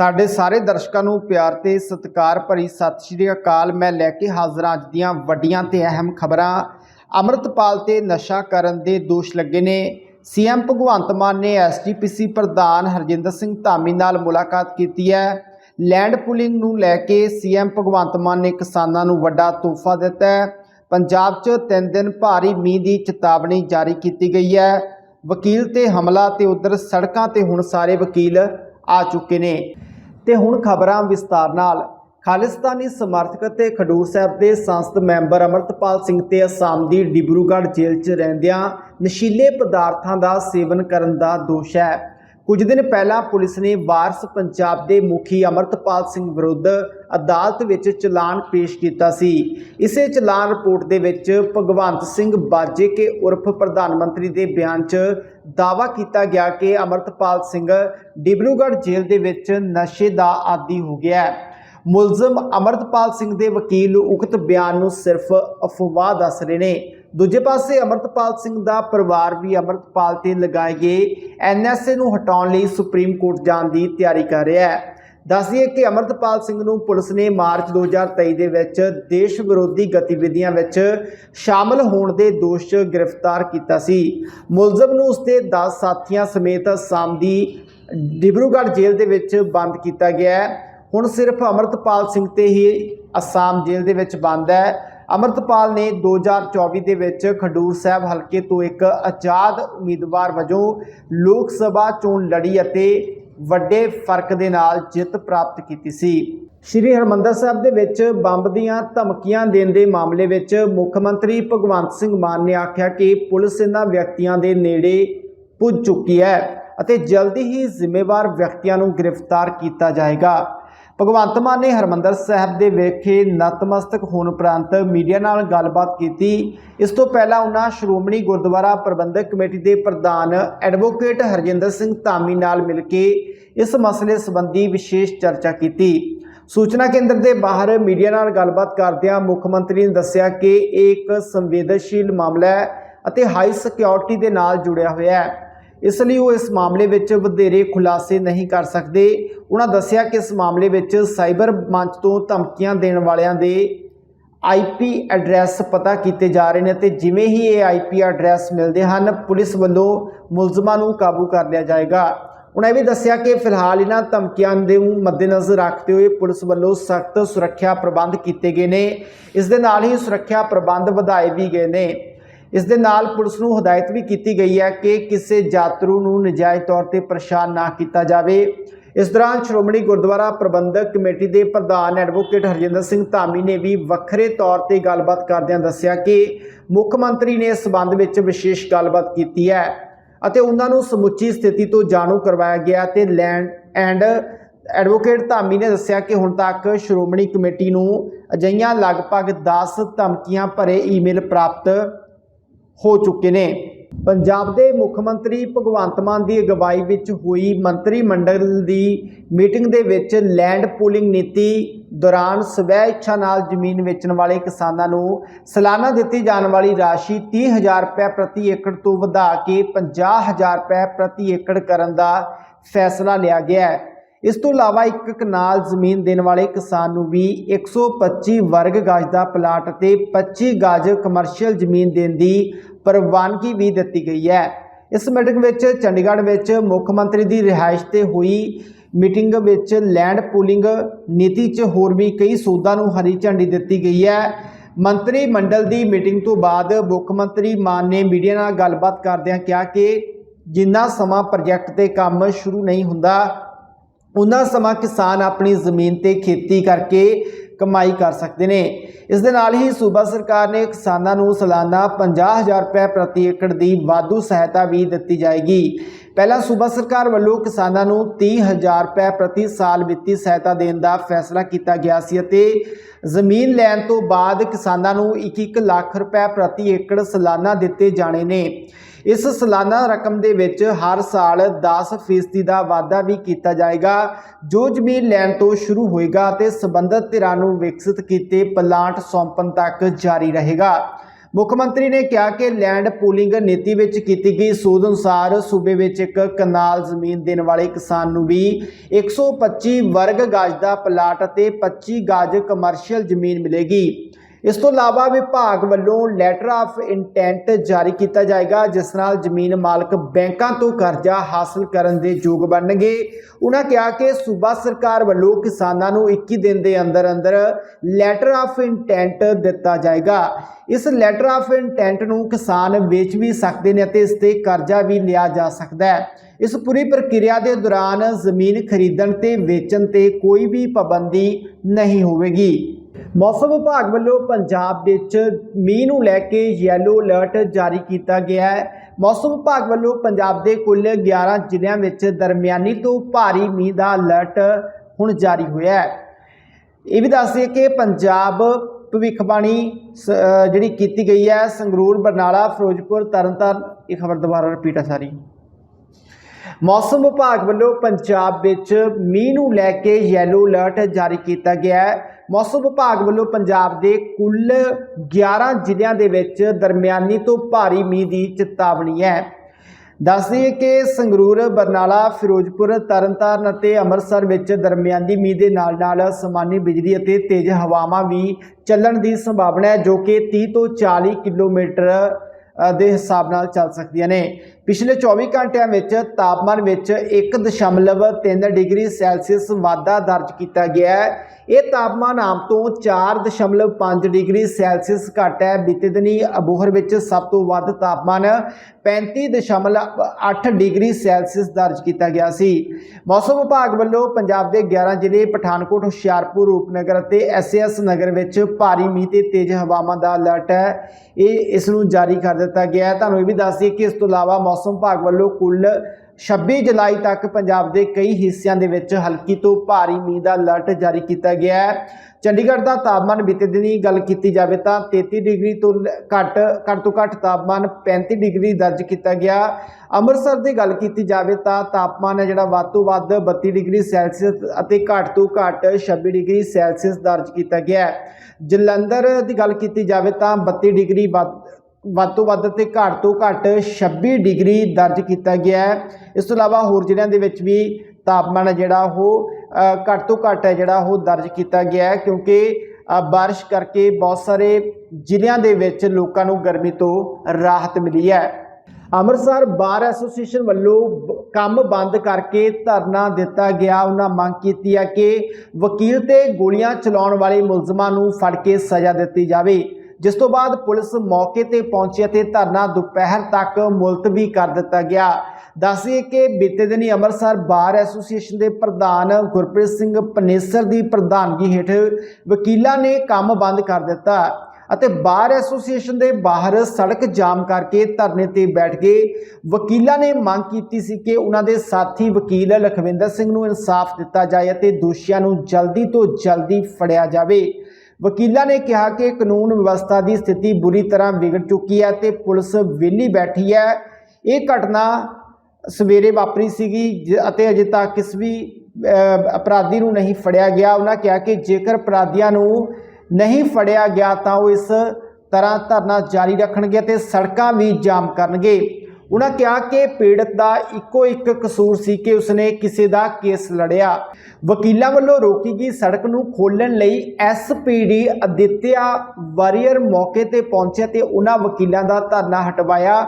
ਸਾਡੇ ਸਾਰੇ ਦਰਸ਼ਕਾਂ ਨੂੰ ਪਿਆਰ ਤੇ ਸਤਿਕਾਰ ਭਰੀ ਸਤਿ ਸ਼੍ਰੀ ਅਕਾਲ। ਮੈਂ ਲੈ ਕੇ ਹਾਜ਼ਰ ਹਾਂ ਅੱਜ ਦੀਆਂ ਵੱਡੀਆਂ ਤੇ ਅਹਿਮ ਖਬਰਾਂ। ਅੰਮ੍ਰਿਤਪਾਲ ਤੇ ਨਸ਼ਾ ਕਰਨ ਦੇ ਦੋਸ਼ ਲੱਗੇ ਨੇ। ਸੀਐਮ ਭਗਵੰਤ ਮਾਨ ਨੇ ਐਸਜੀਪੀਸੀ ਪ੍ਰਧਾਨ ਹਰਜਿੰਦਰ ਸਿੰਘ ਧਾਮੀ ਨਾਲ ਮੁਲਾਕਾਤ ਕੀਤੀ ਹੈ। ਲੈਂਡ ਪੁਲਿੰਗ ਨੂੰ ਲੈ ਕੇ ਸੀਐਮ ਭਗਵੰਤ ਮਾਨ ਨੇ ਕਿਸਾਨਾਂ ਨੂੰ ਵੱਡਾ ਤੋਹਫਾ ਦਿੱਤਾ ਹੈ। ਪੰਜਾਬ 'ਚ 3 ਦਿਨ ਭਾਰੀ ਮੀਂਹ ਦੀ ਚੇਤਾਵਨੀ ਜਾਰੀ ਕੀਤੀ ਗਈ ਹੈ। ਵਕੀਲ ਤੇ ਹਮਲਾ ਤੇ ਉਧਰ ਸੜਕਾਂ ਤੇ ਹੁਣ ਸਾਰੇ ਵਕੀਲ ਆ ਚੁੱਕੇ ਨੇ। ਤੇ ਹੁਣ ਖਬਰਾਂ ਵਿਸਤਾਰ ਨਾਲ। ਖਾਲਿਸਤਾਨੀ ਸਮਰਥਕ ਤੇ ਖਡੂਰ ਸਾਹਿਬ ਦੇ ਸੰਸਦ ਮੈਂਬਰ ਅਮਰਤਪਾਲ ਸਿੰਘ ਤੇ ਅਸਾਮ ਦੀ ਡਿਬਰੂਗੜ੍ਹ ਜੇਲ੍ਹ 'ਚ ਰਹਿੰਦਿਆਂ ਨਸ਼ੀਲੇ ਪਦਾਰਥਾਂ ਦਾ ਸੇਵਨ ਕਰਨ ਦਾ ਦੋਸ਼ ਹੈ। ਕੁਝ ਦਿਨ ਪਹਿਲਾਂ ਪੁਲਿਸ ਨੇ ਵਾਰਸ ਪੰਜਾਬ ਦੇ ਮੁਖੀ ਅਮਰਤਪਾਲ ਸਿੰਘ ਵਿਰੁੱਧ ਅਦਾਲਤ ਵਿੱਚ ਚਲਾਨ ਪੇਸ਼ ਕੀਤਾ ਸੀ। ਇਸੇ ਚਲਾਨ ਰਿਪੋਰਟ ਦੇ ਵਿੱਚ ਭਗਵੰਤ ਸਿੰਘ ਬਾਜੇ ਕੇ ਉਰਫ ਪ੍ਰਧਾਨ ਮੰਤਰੀ ਦੇ ਬਿਆਨ 'ਚ ਦਾਵਾ ਕੀਤਾ ਗਿਆ ਕਿ ਅਮਰਤਪਾਲ ਸਿੰਘ ਡਿਬਰੂਗੜ੍ਹ ਜੇਲ੍ਹ ਦੇ ਵਿੱਚ ਨਸ਼ੇ ਦਾ ਆਦੀ ਹੋ ਗਿਆ ਹੈ। ਮੁਲਜ਼ਮ ਅਮਰਤਪਾਲ ਸਿੰਘ ਦੇ ਵਕੀਲ ਉਕਤ ਬਿਆਨ ਨੂੰ ਸਿਰਫ ਅਫਵਾਹ ਦੱਸ ਰਹੇ ਨੇ। ਦੂਜੇ ਪਾਸੇ ਅਮਰਤਪਾਲ ਸਿੰਘ ਦਾ ਪਰਿਵਾਰ ਵੀ ਅਮਰਤਪਾਲ ਤੇ ਲਗਾਏ ਗਏ ਐਨਐਸਏ ਨੂੰ ਹਟਾਉਣ ਲਈ ਸੁਪਰੀਮ ਕੋਰਟ ਜਾਣ ਦੀ ਤਿਆਰੀ ਕਰ ਰਿਹਾ ਹੈ। ਦੱਸਦੀਏ ਕਿ ਅਮਰਤਪਾਲ ਸਿੰਘ ਨੂੰ ਪੁਲਿਸ ਨੇ ਮਾਰਚ 2023 ਦੇ ਵਿੱਚ ਦੇਸ਼ ਵਿਰੋਧੀ ਗਤੀਵਿਧੀਆਂ ਵਿੱਚ ਸ਼ਾਮਲ ਹੋਣ ਦੇ ਦੋਸ਼ 'ਚ ਗ੍ਰਿਫਤਾਰ ਕੀਤਾ ਸੀ। ਮੁਲਜ਼ਮ ਨੂੰ ਉਸਦੇ 10 ਸਾਥੀਆਂ ਸਮੇਤ ਅਸਾਮ ਦੀ ਡਿਬਰੂਗੜ੍ਹ ਜੇਲ੍ਹ ਦੇ ਵਿੱਚ ਬੰਦ ਕੀਤਾ ਗਿਆ ਹੈ। ਹੁਣ ਸਿਰਫ ਅਮਰਤਪਾਲ ਸਿੰਘ ਤੇ ਹੀ ਅਸਾਮ ਜੇਲ੍ਹ ਦੇ ਵਿੱਚ ਬੰਦ ਹੈ। ਅਮਰਤਪਾਲ ਨੇ 2024 ਦੇ ਵਿੱਚ ਖਡੂਰ ਸਾਹਿਬ ਹਲਕੇ ਤੋਂ ਇੱਕ ਆਜ਼ਾਦ ਉਮੀਦਵਾਰ ਵਜੋਂ ਲੋਕ ਸਭਾ ਚੋਣ ਲੜੀ ਅਤੇ ਵੱਡੇ ਫ਼ਰਕ ਦੇ ਨਾਲ ਜਿੱਤ ਪ੍ਰਾਪਤ ਕੀਤੀ ਸੀ। ਸ਼੍ਰੀ ਹਰਮੰਦਰ ਸਾਹਿਬ ਦੇ ਵਿੱਚ ਬੰਬ ਦੀਆਂ ਧਮਕੀਆਂ ਦੇਣ ਦੇ ਮਾਮਲੇ ਵਿੱਚ ਮੁੱਖ ਮੰਤਰੀ ਭਗਵੰਤ ਸਿੰਘ ਮਾਨ ਨੇ ਆਖਿਆ ਕਿ ਪੁਲਿਸ ਇਹਨਾਂ ਵਿਅਕਤੀਆਂ ਦੇ ਨੇੜੇ ਪੁੱਜ ਚੁੱਕੀ ਹੈ ਅਤੇ ਜਲਦੀ ਹੀ ਜ਼ਿੰਮੇਵਾਰ ਵਿਅਕਤੀਆਂ ਨੂੰ ਗ੍ਰਿਫਤਾਰ ਕੀਤਾ ਜਾਏਗਾ। ਭਗਵੰਤ ਮਾਨ ਨੇ ਹਰਮੰਦਰ ਸਾਹਿਬ ਦੇ ਵਿਖੇ ਨਤਮਸਤਕ ਹੋਣ ਉਪਰੰਤ ਮੀਡੀਆ ਨਾਲ ਗੱਲਬਾਤ ਕੀਤੀ। ਇਸ ਤੋਂ ਪਹਿਲਾਂ ਉਹਨਾਂ ਸ਼੍ਰੋਮਣੀ ਗੁਰਦੁਆਰਾ ਪ੍ਰਬੰਧਕ ਕਮੇਟੀ ਦੇ ਪ੍ਰਧਾਨ ਐਡਵੋਕੇਟ ਹਰਜਿੰਦਰ ਸਿੰਘ ਧਾਮੀ ਨਾਲ ਮਿਲ ਕੇ ਇਸ ਮਸਲੇ ਸੰਬੰਧੀ ਵਿਸ਼ੇਸ਼ ਚਰਚਾ ਕੀਤੀ। ਸੂਚਨਾ ਕੇਂਦਰ ਦੇ ਬਾਹਰ ਮੀਡੀਆ ਨਾਲ ਗੱਲਬਾਤ ਕਰਦਿਆਂ ਮੁੱਖ ਮੰਤਰੀ ਨੇ ਦੱਸਿਆ ਕਿ ਇਹ ਇੱਕ ਸੰਵੇਦਨਸ਼ੀਲ ਮਾਮਲਾ ਹੈ ਅਤੇ ਹਾਈ ਸਿਕਿਉਰਿਟੀ ਦੇ ਨਾਲ ਜੁੜਿਆ ਹੋਇਆ ਹੈ। ਇਸ ਲਈ ਉਹ ਇਸ ਮਾਮਲੇ ਵਿੱਚ ਵਧੇਰੇ ਖੁਲਾਸੇ ਨਹੀਂ ਕਰ ਸਕਦੇ। ਉਹਨਾਂ ਦੱਸਿਆ ਕਿ ਇਸ ਮਾਮਲੇ ਵਿੱਚ ਸਾਈਬਰ ਮੰਚ ਤੋਂ ਧਮਕੀਆਂ ਦੇਣ ਵਾਲਿਆਂ ਦੇ ਆਈਪੀ ਐਡਰੈਸ ਪਤਾ ਕੀਤੇ ਜਾ ਰਹੇ ਨੇ ਤੇ ਜਿਵੇਂ ਹੀ ਇਹ ਆਈਪੀ ਐਡਰੈਸ ਮਿਲਦੇ ਹਨ, ਪੁਲਿਸ ਵੱਲੋਂ ਮੁਲਜ਼ਮਾਂ ਨੂੰ ਕਾਬੂ ਕਰ ਲਿਆ ਜਾਏਗਾ। ਉਹਨਾਂ ਇਹ ਵੀ ਦੱਸਿਆ ਕਿ ਫਿਲਹਾਲ ਇਹਨਾਂ ਧਮਕੀਆਂ ਦੇ ਮੱਦੇਨਜ਼ਰ ਰੱਖਦੇ ਹੋਏ ਪੁਲਿਸ ਵੱਲੋਂ ਸਖਤ ਸੁਰੱਖਿਆ ਪ੍ਰਬੰਧ ਕੀਤੇ ਗਏ ਨੇ। ਇਸ ਦੇ ਨਾਲ ਹੀ ਸੁਰੱਖਿਆ ਪ੍ਰਬੰਧ ਵਧਾਏ ਵੀ ਗਏ ਨੇ। ਇਸ ਦੇ ਨਾਲ ਪੁਲਿਸ ਨੂੰ ਹਦਾਇਤ ਵੀ ਕੀਤੀ ਗਈ ਹੈ ਕਿ ਕਿਸੇ ਯਾਤਰੂ ਨੂੰ ਨਜਾਇਜ਼ ਤੌਰ ਤੇ ਪਰੇਸ਼ਾਨ ਨਾ ਕੀਤਾ ਜਾਵੇ। ਇਸ ਦੌਰਾਨ ਸ਼੍ਰੋਮਣੀ ਗੁਰਦੁਆਰਾ ਪ੍ਰਬੰਧਕ ਕਮੇਟੀ ਦੇ ਪ੍ਰਧਾਨ ਐਡਵੋਕੇਟ ਹਰਜਿੰਦਰ ਸਿੰਘ ਧਾਮੀ ਨੇ ਵੀ ਵੱਖਰੇ ਤੌਰ ਤੇ ਗੱਲਬਾਤ ਕਰਦਿਆਂ ਦੱਸਿਆ ਕਿ ਮੁੱਖ ਮੰਤਰੀ ਨੇ ਇਸ ਸੰਬੰਧ ਵਿੱਚ ਵਿਸ਼ੇਸ਼ ਗੱਲਬਾਤ ਕੀਤੀ ਹੈ ਅਤੇ ਉਹਨਾਂ ਨੂੰ ਸਮੁੱਚੀ ਸਥਿਤੀ ਤੋਂ ਜਾਣੂ ਕਰਵਾਇਆ ਗਿਆ ਤੇ ਲੈਂਡ ਐਂਡ ਐਡਵੋਕੇਟ ਧਾਮੀ ਨੇ ਦੱਸਿਆ ਕਿ ਹੁਣ ਤੱਕ ਸ਼੍ਰੋਮਣੀ ਕਮੇਟੀ ਨੂੰ ਅਜਿਹੀਆਂ ਲਗਭਗ 10 ਧਮਕੀਆਂ ਭਰੇ ਈਮੇਲ ਪ੍ਰਾਪਤ ਹੋ ਚੁੱਕੇ ਨੇ। ਪੰਜਾਬ ਦੇ ਮੁੱਖ ਮੰਤਰੀ ਭਗਵੰਤ ਮਾਨ ਦੀ ਅਗਵਾਈ ਵਿੱਚ ਹੋਈ ਮੰਤਰੀ ਮੰਡਲ ਦੀ ਮੀਟਿੰਗ ਦੇ ਵਿੱਚ ਲੈਂਡ ਪੂਲਿੰਗ ਨੀਤੀ ਦੌਰਾਨ ਸਵੈ ਇੱਛਾ ਨਾਲ ਜ਼ਮੀਨ ਵੇਚਣ ਵਾਲੇ ਕਿਸਾਨਾਂ ਨੂੰ ਸਾਲਾਨਾ ਦਿੱਤੀ ਜਾਣ ਵਾਲੀ ਰਾਸ਼ੀ 30000 ਰੁਪਏ ਪ੍ਰਤੀ ਏਕੜ ਤੋਂ ਵਧਾ ਕੇ 50000 ਰੁਪਏ ਪ੍ਰਤੀ ਏਕੜ ਕਰਨ ਦਾ ਫੈਸਲਾ ਲਿਆ ਗਿਆ ਹੈ। ਇਸ ਤੋਂ ਇਲਾਵਾ ਇੱਕ ਕਨਾਲ ਜ਼ਮੀਨ ਦੇਣ ਵਾਲੇ ਕਿਸਾਨ ਨੂੰ ਵੀ 125 ਵਰਗ ਗਜ ਦਾ ਪਲਾਟ ਅਤੇ 25 ਗਜ ਕਮਰਸ਼ੀਅਲ ਜ਼ਮੀਨ ਦੇਣ ਦੀ ਪ੍ਰਵਾਨਗੀ ਵੀ ਦਿੱਤੀ ਗਈ ਹੈ। ਇਸ ਮੀਟਿੰਗ ਵਿੱਚ ਚੰਡੀਗੜ੍ਹ ਵਿੱਚ ਮੁੱਖ ਮੰਤਰੀ ਦੀ ਰਿਹਾਇਸ਼ ਤੇ ਹੋਈ ਮੀਟਿੰਗ ਵਿੱਚ ਲੈਂਡ ਪੂਲਿੰਗ ਨੀਤੀ 'ਚ ਹੋਰ ਵੀ ਕਈ ਸੋਧਾਂ ਨੂੰ ਹਰੀ ਝੰਡੀ ਦਿੱਤੀ ਗਈ ਹੈ। ਮੰਤਰੀ ਮੰਡਲ ਦੀ ਮੀਟਿੰਗ ਤੋਂ ਬਾਅਦ ਮੁੱਖ ਮੰਤਰੀ ਮਾਨ ਨੇ ਮੀਡੀਆ ਨਾਲ ਗੱਲਬਾਤ ਕਰਦਿਆਂ ਕਿਹਾ ਕਿ ਜਿੰਨਾ ਸਮਾਂ ਪ੍ਰੋਜੈਕਟ ਤੇ ਕੰਮ ਸ਼ੁਰੂ ਨਹੀਂ ਹੁੰਦਾ ਉਹਨਾਂ ਸਮਾਂ ਕਿਸਾਨ ਆਪਣੀ ਜ਼ਮੀਨ ਤੇ ਖੇਤੀ ਕਰਕੇ ਕਮਾਈ ਕਰ ਸਕਦੇ ਨੇ। ਇਸ ਦੇ ਨਾਲ ਹੀ ਸੂਬਾ ਸਰਕਾਰ ਨੇ ਕਿਸਾਨਾਂ ਨੂੰ ਸਾਲਾਨਾ 50000 ਰੁਪਏ ਪ੍ਰਤੀ ਏਕੜ ਦੀ ਵਾਧੂ ਸਹਾਇਤਾ ਵੀ ਦਿੱਤੀ ਜਾਏਗੀ। ਪਹਿਲਾਂ ਸੂਬਾ ਸਰਕਾਰ ਵੱਲੋਂ ਕਿਸਾਨਾਂ ਨੂੰ 30000 ਰੁਪਏ ਪ੍ਰਤੀ ਸਾਲ ਵਿੱਤੀ ਸਹਾਇਤਾ ਦੇਣ ਦਾ ਫੈਸਲਾ ਕੀਤਾ ਗਿਆ ਸੀ ਅਤੇ ਜ਼ਮੀਨ ਲੈਣ ਤੋਂ ਬਾਅਦ ਕਿਸਾਨਾਂ ਨੂੰ 1-1 ਲੱਖ ਰੁਪਏ ਪ੍ਰਤੀ ਏਕੜ ਸਾਲਾਨਾ ਦਿੱਤੇ ਜਾਣੇ ਨੇ। ਇਸ ਸਾਲਾਨਾ ਰਕਮ ਦੇ ਵਿੱਚ ਹਰ ਸਾਲ 10% ਦਾ ਵਾਧਾ ਵੀ ਕੀਤਾ ਜਾਏਗਾ। ਜੋ ਜ਼ਮੀਨ ਲੈਣ ਤੋਂ ਸ਼ੁਰੂ ਹੋਏਗਾ ਤੇ ਸਬੰਧਤ ਧਿਰਾਂ ਨੂੰ ਵਿਕਸਿਤ ਕੀਤੇ ਪਲਾਂਟ ਸੌਂਪਣ ਤੱਕ ਜਾਰੀ ਰਹੇਗਾ। ਮੁੱਖ ਮੰਤਰੀ ਨੇ ਕਿਹਾ ਕਿ ਲੈਂਡ ਪੂਲਿੰਗ ਨੀਤੀ ਵਿੱਚ ਕੀਤੀ ਗਈ ਸੋਧ ਅਨੁਸਾਰ ਸੂਬੇ ਵਿੱਚ ਇੱਕ ਕਨਾਲ ਜ਼ਮੀਨ ਦੇਣ ਵਾਲੇ ਕਿਸਾਨ ਨੂੰ ਵੀ 125 ਵਰਗ ਗਜ ਦਾ ਪਲਾਟ ਅਤੇ 25 ਗਜ ਕਮਰਸ਼ੀਅਲ ਜ਼ਮੀਨ ਮਿਲੇਗੀ। ਇਸ ਤੋਂ ਇਲਾਵਾ ਵਿਭਾਗ ਵੱਲੋਂ ਲੈਟਰ ਆਫ ਇੰਟੈਂਟ ਜਾਰੀ ਕੀਤਾ ਜਾਏਗਾ, ਜਿਸ ਨਾਲ ਜ਼ਮੀਨ ਮਾਲਕ ਬੈਂਕਾਂ ਤੋਂ ਕਰਜ਼ਾ ਹਾਸਲ ਕਰਨ ਦੇ ਯੋਗ ਬਣਨਗੇ। ਉਹਨਾਂ ਕਿਹਾ ਕਿ ਸੂਬਾ ਸਰਕਾਰ ਵੱਲੋਂ ਕਿਸਾਨਾਂ ਨੂੰ 21 ਦਿਨ ਦੇ ਅੰਦਰ ਅੰਦਰ ਲੈਟਰ ਆਫ ਇੰਟੈਂਟ ਦਿੱਤਾ ਜਾਏਗਾ। ਇਸ ਲੈਟਰ ਆਫ ਇੰਟੈਂਟ ਨੂੰ ਕਿਸਾਨ ਵੇਚ ਵੀ ਸਕਦੇ ਨੇ ਅਤੇ ਇਸ ਤੇ ਕਰਜ਼ਾ ਵੀ ਲਿਆ ਜਾ ਸਕਦਾ ਹੈ। ਇਸ ਪੂਰੀ ਪ੍ਰਕਿਰਿਆ ਦੇ ਦੌਰਾਨ ਜ਼ਮੀਨ ਖਰੀਦਣ ਤੇ ਵੇਚਣ ਤੇ ਕੋਈ ਵੀ ਪਾਬੰਦੀ ਨਹੀਂ ਹੋਵੇਗੀ। ਮੌਸਮ ਵਿਭਾਗ ਵੱਲੋਂ ਪੰਜਾਬ ਵਿੱਚ ਮੀਂਹ ਨੂੰ ਲੈ ਕੇ ਯੈਲੋ ਅਲਰਟ ਜਾਰੀ ਕੀਤਾ ਗਿਆ ਹੈ। ਮੌਸਮ ਵਿਭਾਗ ਵੱਲੋਂ ਪੰਜਾਬ ਦੇ ਕੁੱਲ 11 ਜ਼ਿਲ੍ਹਿਆਂ ਵਿੱਚ ਦਰਮਿਆਨੀ ਤੋਂ ਭਾਰੀ ਮੀਂਹ ਦਾ ਅਲਰਟ ਹੁਣ ਜਾਰੀ ਹੋਇਆ ਹੈ। ਇਹ ਵੀ ਦੱਸ ਦਈਏ ਕਿ ਪੰਜਾਬ ਭਵਿੱਖਬਾਣੀ ਸ- ਜਿਹੜੀ ਕੀਤੀ ਗਈ ਹੈ ਸੰਗਰੂਰ, ਬਰਨਾਲਾ, ਫਿਰੋਜ਼ਪੁਰ, ਤਰਨਤਾਰਨ, ਇਹ ਖਬਰ ਦੁਬਾਰਾ ਰਿਪੀਟ ਹੈ ਸਾਰੀ। ਮੌਸਮ ਵਿਭਾਗ ਵੱਲੋਂ ਪੰਜਾਬ ਵਿੱਚ ਮੀਂਹ ਨੂੰ ਲੈ ਕੇ ਯੈਲੋ ਅਲਰਟ ਜਾਰੀ ਕੀਤਾ ਗਿਆ ਹੈ। ਮੌਸਮ ਵਿਭਾਗ ਵੱਲੋਂ ਪੰਜਾਬ ਦੇ ਕੁੱਲ 11 ਜ਼ਿਲ੍ਹਿਆਂ ਦੇ ਵਿੱਚ ਦਰਮਿਆਨੀ ਤੋਂ ਭਾਰੀ ਮੀਂਹ ਦੀ ਚੇਤਾਵਨੀ ਹੈ। ਦੱਸ ਦਈਏ ਕਿ ਸੰਗਰੂਰ, ਬਰਨਾਲਾ, ਫਿਰੋਜ਼ਪੁਰ, ਤਰਨਤਾਰਨ ਅਤੇ ਅੰਮ੍ਰਿਤਸਰ ਵਿੱਚ ਦਰਮਿਆਨੀ ਮੀਂਹ ਦੇ ਨਾਲ-ਨਾਲ ਸਮਾਨੀ ਬਿਜਲੀ ਅਤੇ ਤੇਜ਼ ਹਵਾਵਾਂ ਵੀ ਚੱਲਣ ਦੀ ਸੰਭਾਵਨਾ ਹੈ, ਜੋ ਕਿ 30 ਤੋਂ 40 ਕਿਲੋਮੀਟਰ ਦੇ ਹਿਸਾਬ ਨਾਲ ਚੱਲ ਸਕਦੀਆਂ ਨੇ। ਪਿਛਲੇ 24 ਘੰਟਿਆਂ ਵਿੱਚ ਤਾਪਮਾਨ ਵਿੱਚ 1.3 ਡਿਗਰੀ ਸੈਲਸੀਅਸ ਵਾਧਾ ਦਰਜ ਕੀਤਾ ਗਿਆ ਹੈ। ਇਹ ਤਾਪਮਾਨ ਆਮ ਤੋਂ 4.5 ਡਿਗਰੀ ਸੈਲਸੀਅਸ ਘੱਟ ਹੈ। ਬੀਤੇ ਦਿਨੀ ਅਬੋਹਰ ਵਿੱਚ ਸਭ ਤੋਂ ਵੱਧ ਤਾਪਮਾਨ 35.8 ਡਿਗਰੀ ਸੈਲਸੀਅਸ ਦਰਜ ਕੀਤਾ ਗਿਆ ਸੀ। ਮੌਸਮ ਵਿਭਾਗ ਵੱਲੋਂ ਪੰਜਾਬ ਦੇ 11 ਜ਼ਿਲ੍ਹੇ ਪਠਾਨਕੋਟ, ਹੁਸ਼ਿਆਰਪੁਰ, ਰੂਪਨਗਰ ਅਤੇ ਐਸਐਸ ਨਗਰ ਵਿੱਚ ਭਾਰੀ ਮੀਂਹ ਤੇ ਤੇਜ਼ ਹਵਾਵਾਂ ਦਾ ਅਲਰਟ ਹੈ। ਇਹ ਇਸ ਨੂੰ ਜਾਰੀ ਕਰ ਦਿੱਤਾ ਗਿਆ ਹੈ। ਤੁਹਾਨੂੰ ਇਹ ਵੀ ਦੱਸ ਦਈਏ ਕਿ ਇਸ ਤੋਂ ਇਲਾਵਾ ਮੌਸਮ ਵਿਭਾਗ ਵੱਲੋਂ ਕੁੱਲ 26 ਜੁਲਾਈ ਤੱਕ ਪੰਜਾਬ ਦੇ ਕਈ ਹਿੱਸਿਆਂ ਦੇ ਵਿੱਚ ਹਲਕੀ ਤੋਂ ਭਾਰੀ ਮੀਂਹ ਦਾ ਅਲਰਟ ਜਾਰੀ ਕੀਤਾ ਗਿਆ ਹੈ। ਚੰਡੀਗੜ੍ਹ ਦਾ ਤਾਪਮਾਨ ਬੀਤੇ ਦਿਨੀ ਗੱਲ ਕੀਤੀ ਜਾਵੇ ਤਾਂ 33 ਡਿਗਰੀ ਤੋਂ ਘੱਟ ਘੱਟ ਤੋਂ ਘੱਟ ਤਾਪਮਾਨ 35 ਡਿਗਰੀ ਦਰਜ ਕੀਤਾ ਗਿਆ। ਅੰਮ੍ਰਿਤਸਰ ਦੀ ਗੱਲ ਕੀਤੀ ਜਾਵੇ ਤਾਂ ਤਾਪਮਾਨ ਹੈ ਜਿਹੜਾ ਵੱਧ ਤੋਂ ਵੱਧ 32 ਡਿਗਰੀ ਸੈਲਸੀਅਸ ਅਤੇ ਘੱਟ ਤੋਂ ਘੱਟ 26 ਡਿਗਰੀ ਸੈਲਸੀਅਸ ਦਰਜ ਕੀਤਾ ਗਿਆ ਜਲੰਧਰ ਦੀ ਗੱਲ ਕੀਤੀ ਜਾਵੇ ਤਾਂ 32 ਡਿਗਰੀ ਵੱਧ ਤੋਂ ਵੱਧ ਤੇ ਘੱਟ ਤੋਂ ਘੱਟ 26 ਡਿਗਰੀ ਦਰਜ ਕੀਤਾ ਗਿਆ ਹੈ। ਇਸ ਤੋਂ ਇਲਾਵਾ ਹੋਰ ਜ਼ਿਲ੍ਹਿਆਂ ਦੇ ਵਿੱਚ ਵੀ ਤਾਪਮਾਨ ਹੈ ਜਿਹੜਾ ਉਹ ਘੱਟ ਤੋਂ ਘੱਟ ਹੈ ਜਿਹੜਾ ਉਹ ਦਰਜ ਕੀਤਾ ਗਿਆ ਹੈ ਕਿਉਂਕਿ ਬਾਰਿਸ਼ ਕਰਕੇ ਬਹੁਤ ਸਾਰੇ ਜ਼ਿਲ੍ਹਿਆਂ ਦੇ ਵਿੱਚ ਲੋਕਾਂ ਨੂੰ ਗਰਮੀ ਤੋਂ ਰਾਹਤ ਮਿਲੀ ਹੈ। ਅੰਮ੍ਰਿਤਸਰ ਬਾਰ ਐਸੋਸੀਏਸ਼ਨ ਵੱਲੋਂ ਬ- ਕੰਮ ਬੰਦ ਕਰਕੇ ਧਰਨਾ ਦਿੱਤਾ ਗਿਆ। ਉਹਨਾਂ ਮੰਗ ਕੀਤੀ ਹੈ ਕਿ ਵਕੀਲ ਤੇ ਗੋਲੀਆਂ ਚਲਾਉਣ ਵਾਲੇ ਮੁਲਜ਼ਮਾਂ ਨੂੰ ਫੜ ਕੇ ਸਜ਼ਾ ਦਿੱਤੀ ਜਾਵੇ। ਜਿਸ ਤੋਂ ਬਾਅਦ ਪੁਲਿਸ ਮੌਕੇ ਤੇ ਪਹੁੰਚੀ ਅਤੇ ਧਰਨਾ ਦੁਪਹਿਰ ਤੱਕ ਮੁਲਤਵੀ ਕਰ ਦਿੱਤਾ ਗਿਆ। ਦੱਸੀਏ ਕਿ ਬੀਤੇ ਦਿਨੀ ਅੰਮ੍ਰਿਤਸਰ ਬਾਰ ਐਸੋਸੀਏਸ਼ਨ ਦੇ ਪ੍ਰਧਾਨ ਗੁਰਪ੍ਰੀਤ ਸਿੰਘ ਪਨੇਸਰ ਦੀ ਪ੍ਰਧਾਨਗੀ ਹੇਠ ਵਕੀਲਾਂ ਨੇ ਕੰਮ ਬੰਦ ਕਰ ਦਿੱਤਾ ਅਤੇ ਬਾਰ ਐਸੋਸੀਏਸ਼ਨ ਦੇ ਬਾਹਰ ਸੜਕ ਜਾਮ ਕਰਕੇ ਧਰਨੇ ਤੇ ਬੈਠ ਗਏ। ਵਕੀਲਾਂ ਨੇ ਮੰਗ ਕੀਤੀ ਸੀ ਕਿ ਉਹਨਾਂ ਦੇ ਸਾਥੀ ਵਕੀਲ ਲਖਵਿੰਦਰ ਸਿੰਘ ਨੂੰ ਇਨਸਾਫ ਦਿੱਤਾ ਜਾਏ ਅਤੇ ਦੋਸ਼ੀਆਂ ਨੂੰ ਜਲਦੀ ਤੋਂ ਜਲਦੀ ਫੜਿਆ ਜਾਵੇ। ਵਕੀਲਾਂ ਨੇ ਕਿਹਾ ਕਿ ਕਾਨੂੰਨ ਵਿਵਸਥਾ ਦੀ ਸਥਿਤੀ ਬੁਰੀ ਤਰ੍ਹਾਂ ਵਿਗੜ ਚੁੱਕੀ ਹੈ ਤੇ ਪੁਲਿਸ ਵਿਹਲੀ ਬੈਠੀ ਹੈ। ਇਹ ਘਟਨਾ ਸਵੇਰੇ ਵਾਪਰੀ ਸੀਗੀ ਜ- ਅਤੇ ਅਜੇ ਤੱਕ ਕਿਸ ਵੀ ਅਪਰਾਧੀ ਨੂੰ ਨਹੀਂ ਫੜਿਆ ਗਿਆ। ਉਹਨਾਂ ਕਿਹਾ ਕਿ ਜੇਕਰ ਅਪਰਾਧੀਆਂ ਨੂੰ ਨਹੀਂ ਫੜਿਆ ਗਿਆ ਤਾਂ ਉਹ ਇਸ ਤਰ੍ਹਾਂ ਧਰਨਾ ਜਾਰੀ ਰੱਖਣਗੇ ਤੇ ਸੜਕਾਂ ਵੀ ਜਾਮ ਕਰਨਗੇ। ਉਹਨਾਂ ਕਿਹਾ ਕਿ ਪੀੜਤ ਦਾ ਇੱਕੋ ਇੱਕ ਕਸੂਰ ਸੀ ਕਿ ਉਸਨੇ ਕਿਸੇ ਦਾ ਕੇਸ ਲੜਿਆ। ਵਕੀਲਾਂ ਵੱਲੋਂ ਰੋਕੀ ਗਈ ਸੜਕ ਨੂੰ ਖੋਲਣ ਲਈ ਐਸਪੀਡੀ ਅਦਿੱਤਿਆ ਵਾਰੀਅਰ ਮੌਕੇ ਤੇ ਪਹੁੰਚਿਆ ਤੇ ਉਹਨਾਂ ਵਕੀਲਾਂ ਦਾ ਧਰਨਾ ਹਟਵਾਇਆ।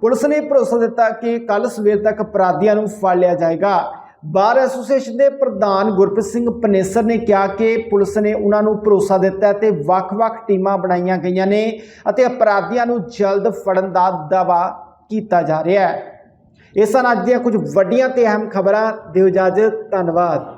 ਪੁਲਿਸ ਨੇ ਭਰੋਸਾ ਦਿੱਤਾ ਕਿ ਕੱਲ ਸਵੇਰ ਤੱਕ ਅਪਰਾਧੀਆਂ ਨੂੰ ਫੜ ਲਿਆ ਜਾਏਗਾ। ਬਾਰ ਐਸੋਸੀਏਸ਼ਨ ਦੇ ਪ੍ਰਧਾਨ ਗੁਰਪ੍ਰੀਤ ਸਿੰਘ ਪਨੇਸਰ ਨੇ ਕਿਹਾ ਕਿ ਪੁਲਿਸ ਨੇ ਉਹਨਾਂ ਨੂੰ ਭਰੋਸਾ ਦਿੱਤਾ ਹੈ ਤੇ ਵੱਖ-ਵੱਖ ਟੀਮਾਂ ਬਣਾਈਆਂ ਗਈਆਂ ਨੇ ਅਤੇ ਅਪਰਾਧੀਆਂ ਨੂੰ ਜਲਦ ਫੜਨ ਦਾ ਦਾਅਵਾ ਕੀਤਾ ਜਾ ਰਿਹਾ ਹੈ। ਇਹ ਸਨ ਅੱਜ ਦੀਆਂ ਕੁਝ ਵੱਡੀਆਂ ਤੇ ਅਹਿਮ ਖਬਰਾਂ ਦਿਓ ਇਜਾਜ਼ਤ, ਧੰਨਵਾਦ।